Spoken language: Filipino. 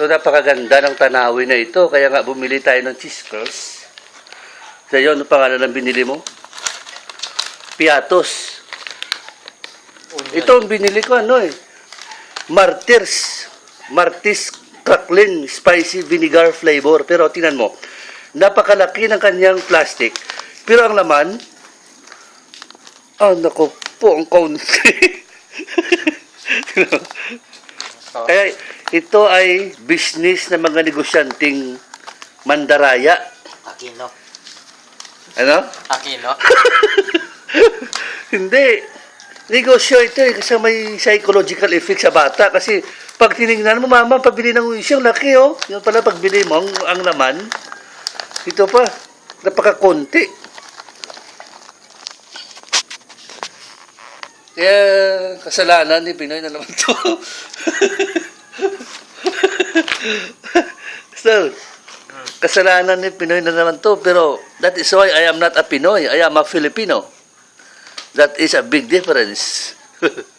So, napakaganda ng tanawin na ito. Kaya nga, bumili tayo ng cheese curls. Sa iyo, ano pangalan ng binili mo? Piatos. Ito ang binili ko, ano eh. Martyrs. Martis Cracklin Spicy Vinegar Flavor. Pero tinan mo, napakalaki ng kanyang plastic. Pero ang laman, ah, nako po, ang kaunti. Kaya ito ay business ng mga negosyanteng mandaraya. Aquino. Ano? Aquino. Hindi. Negosyo ito eh, kasi may psychological effect sa bata. Kasi pag tinignan mo, mama, pabili ng isang laki oh. Yung pala pagbili mo, ang, ang laman, ito pa, napakakonti. Kaya kasalanan ni Pinoy na naman to. so, kasalanan ni Pinoy na naman to. Pero that is why I am not a Pinoy. I am a Filipino. That is a big difference.